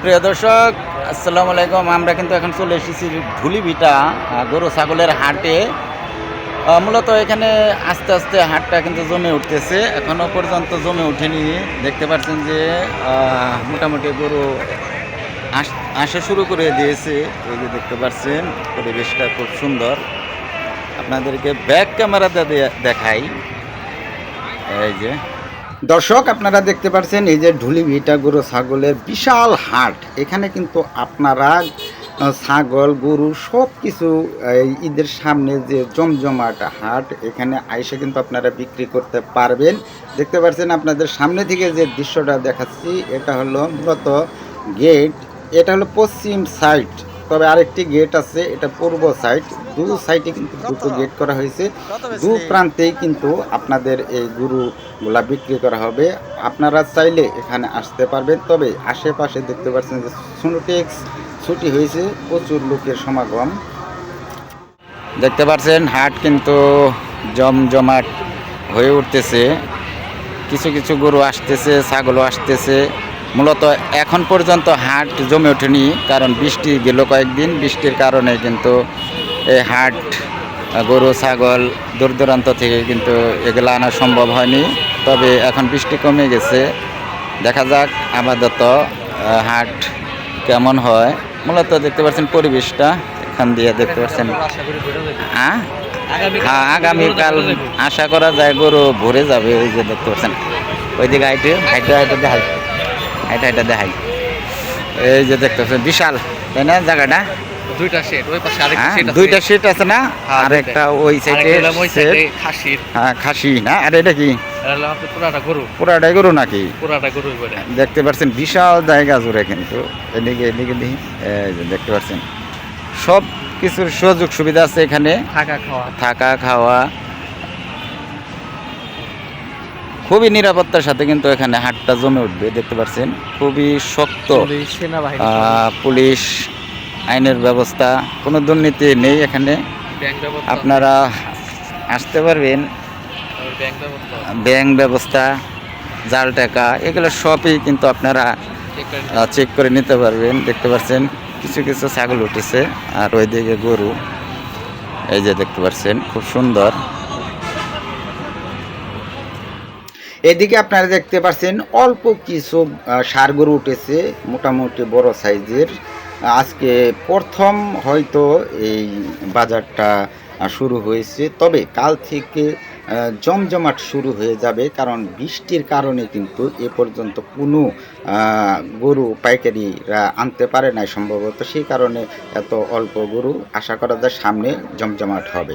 প্রিয় দর্শক আসসালামু আলাইকুম। আমরা কিন্তু এখন চলে এসেছি আহ, গরু ছাগলের হাটে। মূলত এখানে আস্তে আস্তে হাটটা কিন্তু জমে উঠতেছে। এখনও পর্যন্ত জমে ওঠেনি। দেখতে পাচ্ছেন যে মোটামুটি গরু আসা শুরু করে দিয়েছে। এই যে দেখতে পাচ্ছেন পরিবেশটা খুব সুন্দর। আপনাদেরকে ব্যাক ক্যামেরাতে দেখাই। এই যে দর্শক, আপনারা দেখতে পাচ্ছেন এই যে ঢুলিভিটা গরু ছাগলের বিশাল হাট। এখানে কিন্তু আপনারা ছাগল, গরু সব কিছু ঈদের সামনে যে জমজমাট হাট, এখানে আইসে কিন্তু আপনারা বিক্রি করতে পারবেন। দেখতে পাচ্ছেন আপনাদের সামনে থেকে যে দৃশ্যটা দেখাচ্ছি, এটা হলো মূলত গেট, এটা হলো পশ্চিম সাইড। তবে আরেকটি গেট আছে, এটা পূর্ব সাইড দু সাইডে কিন্তু দুটো গেট করা হয়েছে। দু প্রান্তেই কিন্তু আপনাদের এই গরুগুলা বিক্রি করা হবে। আপনারা চাইলে এখানে আসতে পারবেন। তবে আশেপাশে দেখতে পাচ্ছেন যে সোনোটেক্স ছুটি হয়েছে, প্রচুর লোকের সমাগম। দেখতে পাচ্ছেন, হাট কিন্তু জমজমাট হয়ে উঠতেছে। কিছু কিছু গরু আসতেছে, ছাগলও আসতেছে। মূলত এখন পর্যন্ত হাট জমে ওঠেনি, কারণ বৃষ্টি গেল কয়েকদিন। বৃষ্টির কারণে কিন্তু এই হাট, গরু, ছাগল দূর দূরান্ত থেকে কিন্তু এগুলো আনা সম্ভব হয়নি। তবে এখন বৃষ্টি কমে গেছে। দেখা যাক আপাতত হাট কেমন হয়। মূলত দেখতে পাচ্ছেন পরিবেশটা, এখান দিয়ে দেখতে পাচ্ছেন। হ্যাঁ হ্যাঁ আগামীকাল আশা করা যায় গরু ভরে যাবে ওই যে দেখতে পাচ্ছেন। ওই দিকে হাইটে হাইটে হাইটে হাইটে হাইটে দেখাই। এই যে দেখতে পাচ্ছেন বিশাল তাই না জায়গাটা? দুইটা সেট ওই পাশে আরেকটা হ্যাঁ আছে। দুইটা আছে না? হ্যাঁ, আর একটা ওই সাইডে খাসির। হ্যাঁ খাসি না? আর এটা কি? আর হলো আপনার পুরাটা গরু। পুরাটাই গরু নাকি? পুরাটা গরু দেখতে পাচ্ছেন বিশাল জায়গা জুড়ে কিন্তু। এদিকে এদিকে দেখি। দেখতে পাচ্ছেন। সব কিছুর সুযোগ সুবিধা আছে এখানে। থাকা খাওয়া। থাকা খাওয়া। খুবই নিরাপত্তার সাথে কিন্তু এখানে হাটটা জমে উঠবে দেখতে পাচ্ছেন খুবই শক্ত পুলিশ, আইনের ব্যবস্থা কোনো দুর্নীতি নেই এখানে। আপনারা আসতে পারবেন। ব্যাংক ব্যবস্থা জাল টাকা এগুলো সবই কিন্তু আপনারা চেক করে চেক করে নিতে পারবেন দেখতে পাচ্ছেন কিছু কিছু ছাগল উঠেছে আর ওইদিকে গরু। এই যে দেখতে পাচ্ছেন খুব সুন্দর। এদিকে আপনারা দেখতে পাচ্ছেন অল্প কিছু ষাঁড় গরু উঠেছে, মোটামুটি বড় সাইজের। আজকে প্রথম হয়তো এই বাজারটা শুরু হয়েছে। তবে কাল থেকে জমজমাট শুরু হয়ে যাবে, কারণ বৃষ্টির কারণে কিন্তু এ পর্যন্ত কোনো গরু পাইকারিরা আনতে পারে নাই সম্ভবত। সেই কারণে এত অল্প গরু, আশা করা যায় সামনে জমজমাট হবে।